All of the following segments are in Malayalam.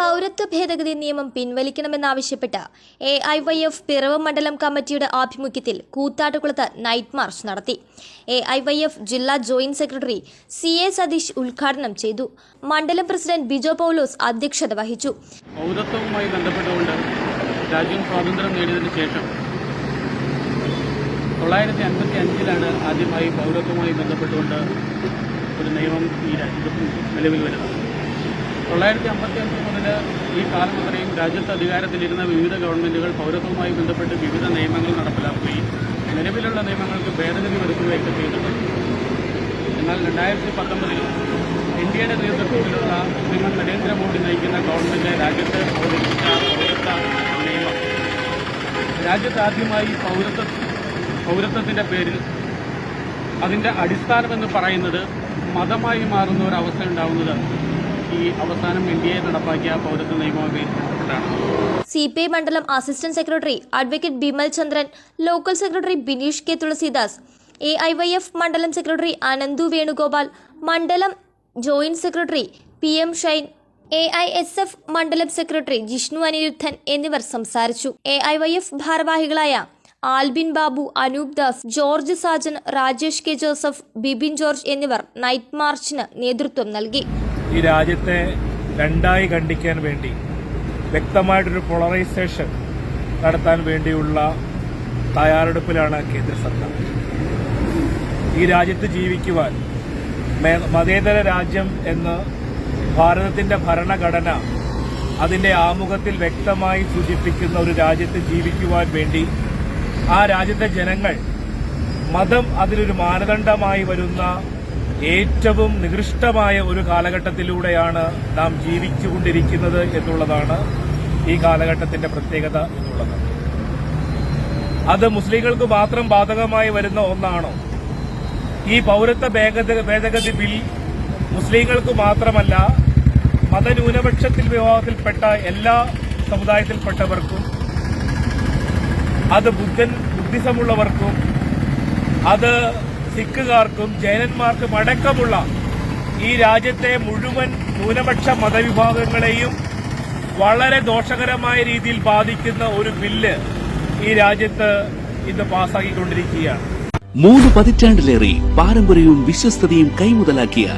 പൗരത്വ ഭേദഗതി നിയമം പിൻവലിക്കണമെന്നാവശ്യപ്പെട്ട് A I Y F Piravom മണ്ഡലം കമ്മിറ്റിയുടെ ആഭിമുഖ്യത്തിൽ കൂത്താട്ടുകുളത്ത് നൈറ്റ് മാർച്ച് നടത്തി. എ ഐ വൈ എഫ് ജില്ലാ joint secretary C A Satheesh ഉദ്ഘാടനം ചെയ്തു. മണ്ഡലം പ്രസിഡന്റ് ബിജോ പൗലോസ് അധ്യക്ഷത വഹിച്ചു. പൗരത്വവുമായി ബന്ധപ്പെട്ടുകൊണ്ട് രാജ്യം സ്വാതന്ത്ര്യം നേടിയതിനു ശേഷം തൊള്ളായിരത്തി അൻപത്തി അഞ്ചിലാണ് ആദ്യമായി പൗരത്വവുമായി ബന്ധപ്പെട്ടുകൊണ്ട് ഒരു നിയമം ഈ രാജ്യത്ത് നിലവിൽ വരുന്നത്. തൊള്ളായിരത്തി അമ്പത്തി അഞ്ച് മുതൽ ഈ കാലം അത്രയും രാജ്യത്ത് അധികാരത്തിലിരുന്ന വിവിധ ഗവൺമെന്റുകൾ പൗരത്വവുമായി ബന്ധപ്പെട്ട് വിവിധ നിയമങ്ങൾ നടപ്പിലാക്കുകയും നിലവിലുള്ള നിയമങ്ങൾക്ക് ഭേദഗതി വരുത്തുകയൊക്കെ ചെയ്തിട്ടുണ്ട്. എന്നാൽ രണ്ടായിരത്തി പത്തൊമ്പതിൽ ഇന്ത്യയുടെ നേതൃത്വത്തിലുള്ള ശ്രീമതി നരേന്ദ്രമോദി നയിക്കുന്ന ഗവൺമെന്റ് രാജ്യത്ത് അവതരിപ്പിച്ച പൗരത്വ നിയമം. രാജ്യത്ത് ആദ്യമായി പൗരത്വ പൗരത്വത്തിന്റെ പേരിൽ അതിന്റെ അടിസ്ഥാനമെന്ന് പറയുന്നത് മതമായി മാറുന്ന ഒരു അവസ്ഥ ഉണ്ടാവുന്നത് ഈ അവസാനം എൻ ഡി എ നടപ്പാക്കിയ പൗരത്വ നിയമവുമായി സി പി ഐ മണ്ഡലം assistant secretary advocate Bimal Chandran local secretary Bineesh K Thulasidas A I Y F മണ്ഡലം സെക്രട്ടറി അനന്തു വേണുഗോപാൽ മണ്ഡലം joint secretary P M Shine A I S F മണ്ഡലം സെക്രട്ടറി ജിഷ്ണു അനിരുദ്ധൻ എന്നിവർ സംസാരിച്ചു. എ ഐ വൈ എഫ് ഭാരവാഹികളായ Albin Babu Anoop Das George Sajan Rajesh K Joseph Bibin George എന്നിവർ നൈറ്റ് മാർച്ചിന് നേതൃത്വം നൽകി. ഈ രാജ്യത്തെ രണ്ടായി ഖണ്ഡിക്കാൻ വേണ്ടി വ്യക്തമായിട്ടൊരു പോളറൈസേഷൻ നടത്താൻ വേണ്ടിയുള്ള തയ്യാറെടുപ്പിലാണ് കേന്ദ്ര സർക്കാർ. ഈ രാജ്യത്ത് ജീവിക്കുവാൻ മതേതര രാജ്യം എന്ന് ഭാരതത്തിന്റെ ഭരണഘടന അതിന്റെ ആമുഖത്തിൽ വ്യക്തമായി സൂചിപ്പിക്കുന്ന ഒരു രാജ്യത്ത് ജീവിക്കുവാൻ വേണ്ടി ആ രാജ്യത്തെ ജനങ്ങൾ മതം അതിലൊരു മാനദണ്ഡമായി വരുന്ന ഏറ്റവും നികൃഷ്ടമായ ഒരു കാലഘട്ടത്തിലൂടെയാണ് നാം ജീവിച്ചുകൊണ്ടിരിക്കുന്നത് എന്നുള്ളതാണ് ഈ കാലഘട്ടത്തിന്റെ പ്രത്യേകത എന്നുള്ളത്. അത് മുസ്ലിങ്ങൾക്ക് മാത്രം ബാധകമായി വരുന്ന ഒന്നാണോ? ഈ പൗരത്വ ഭേദഗതി ബിൽ മുസ്ലിങ്ങൾക്ക് മാത്രമല്ല മതന്യൂനപക്ഷത്തിൽ വിഭാഗത്തിൽപ്പെട്ട എല്ലാ സമുദായത്തിൽപ്പെട്ടവർക്കും അത് ബുദ്ധൻ ബുദ്ധിസമുള്ളവർക്കും അത് സിഖുകാർക്കും ജൈനന്മാർക്കും അടക്കമുള്ള ഈ രാജ്യത്തെ മുഴുവൻ ന്യൂനപക്ഷ മതവിഭാഗങ്ങളെയും വളരെ ദോഷകരമായ രീതിയിൽ ബാധിക്കുന്ന ഒരു ബില്ല് ഈ രാജ്യത്ത് ഇന്ന് പാസ്സാക്കിക്കൊണ്ടിരിക്കുകയാണ്. മൂന്ന് പതിറ്റാണ്ടിലേറെ പാരമ്പര്യവും വിശ്വസ്തതയും കൈമുതലാക്കിയ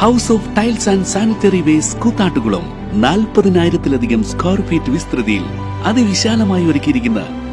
house of tiles and sanitary waste Koothattukulam നാൽപ്പതിനായിരത്തിലധികം square feet വിസ്തൃതിയിൽ അതിവിശാലമായി ഒരുക്കിയിരിക്കുന്ന